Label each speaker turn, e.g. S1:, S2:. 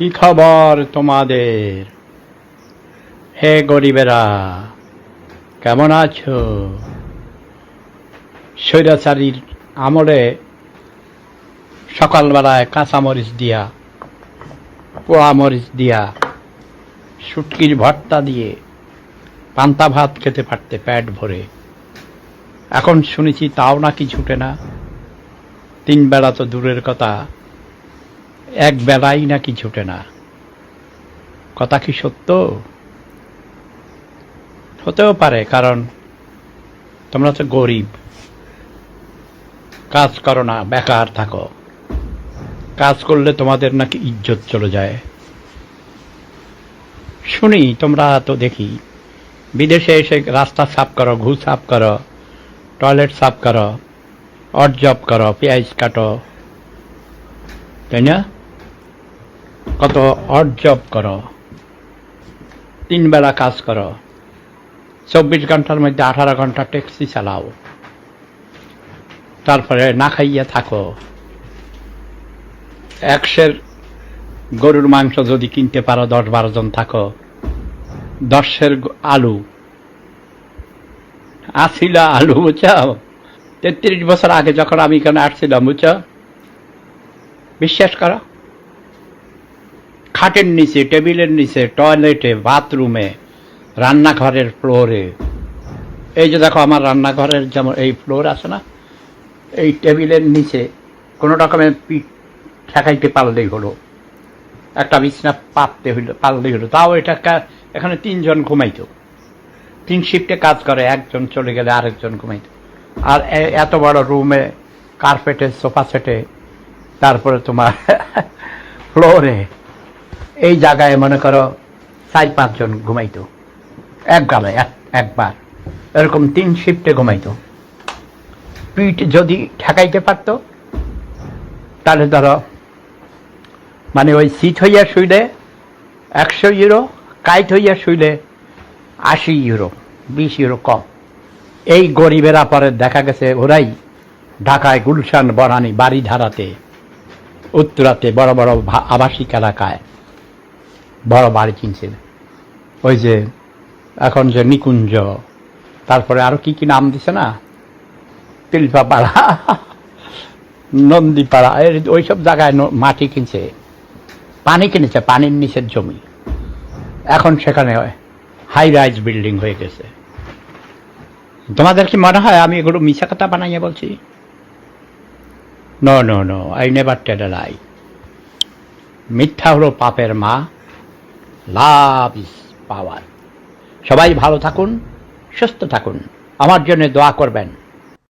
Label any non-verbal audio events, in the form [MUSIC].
S1: কি খবর তোমাদের? হে গরিবেরা, কেমন আছো? স্বৈরাচারীর আমলে সকালবেলায় কাঁচামরিচ দিয়া পোড়া মরিচ দিয়া, শুটকির ভর্তা দিয়ে পান্তা ভাত খেতে পারতে প্যাট ভরে। এখন শুনেছি তাও নাকি ছুটে না। তিন বেলা তো দূরের কথা। এক বেলাই নাকি ছুটে না। কথা কি সত্য? হতেও পারে, কারণ তোমরা তো গরিব। কাজ করো না, বেকার থাকো। কাজ করলে তোমাদের নাকি ইজ্জত চলে যায়। শুনি, তোমরা তো দেখি, বিদেশে এসে রাস্তা সাফ করো ঘু সাফ করো, টয়লেট সাফ করো অট জব করো, পেঁয়াজ কাটো। তাই না? কত অড জব করো, তিন বেলা কাজ করো, চব্বিশ ঘণ্টার মধ্যে আঠারো ঘণ্টা ট্যাক্সি চালাও, তারপরে না খাইয়া থাকো। একশের গরুর মাংস যদি কিনতে পারো, দশ বারো জন থাকো। দশের আলু আসিলা আলু বুঝাও তেত্রিশ বছর আগে যখন আমি এখানে আসছিলাম, বুঝছ? বিশ্বাস করো? খাটের নিচে, টেবিলের নিচে, টয়লেটে, বাথরুমে, রান্নাঘরের ফ্লোরে। এই যে দেখো, আমার রান্নাঘরের যেমন এই ফ্লোর আছে না, এই টেবিলের নিচে কোনো রকমের পিঠ ঠেকাইতে পারলেই হলো। একটা বিছনা পাততে হইল পারলেই হলো। তাও এটা এখানে তিনজন ঘুমাইতো। তিন শিফটে কাজ করে, একজন চলে গেলে আরেকজন ঘুমাইত। আর এত বড় রুমে কার্পেটে সোফা সেটে তারপরে তোমার [LAUGHS] ফ্লোরে এই জায়গায় মনে করো চার পাঁচজন ঘুমাইতো। এক গালে একবার। এরকম তিন শিফটে ঘুমাইতো। পিঠ যদি ঠেকাইতে পারতো, তাহলে ধরো মানে ওই সিট হইয়া শুইলে একশো ইউরো কাইট হইয়া শুইলে আশি ইউরো বিশ ইউরো কম। এই গরিবেরা পরে দেখা গেছে ওরাই ঢাকায় গুলশান, বনানি বাড়ি ধারাতে উত্তরাতে বড় বড় আবাসিক এলাকায়। বড় বাড়ি কিনছে ওই যে এখন যে নিকুঞ্জ, তারপরে আরও কি কি নাম দিছে না? তিলপাপাড়া, নন্দীপাড়া ওইসব জায়গায় মাটি কিনছে। পানি কিনেছে, পানির নিচের জমি। এখন সেখানে হাই রাইজ বিল্ডিং হয়ে গেছে। তোমাদের কি মনে হয় আমি এগুলো মিশা কথা বানাইয়া বলছি? No no no I never tell lie মিথ্যা হলো পাপের মা লাভ ইস পাওয়ার। সবাই ভালো থাকুন সুস্থ থাকুন। আমার জন্য দোয়া করবেন।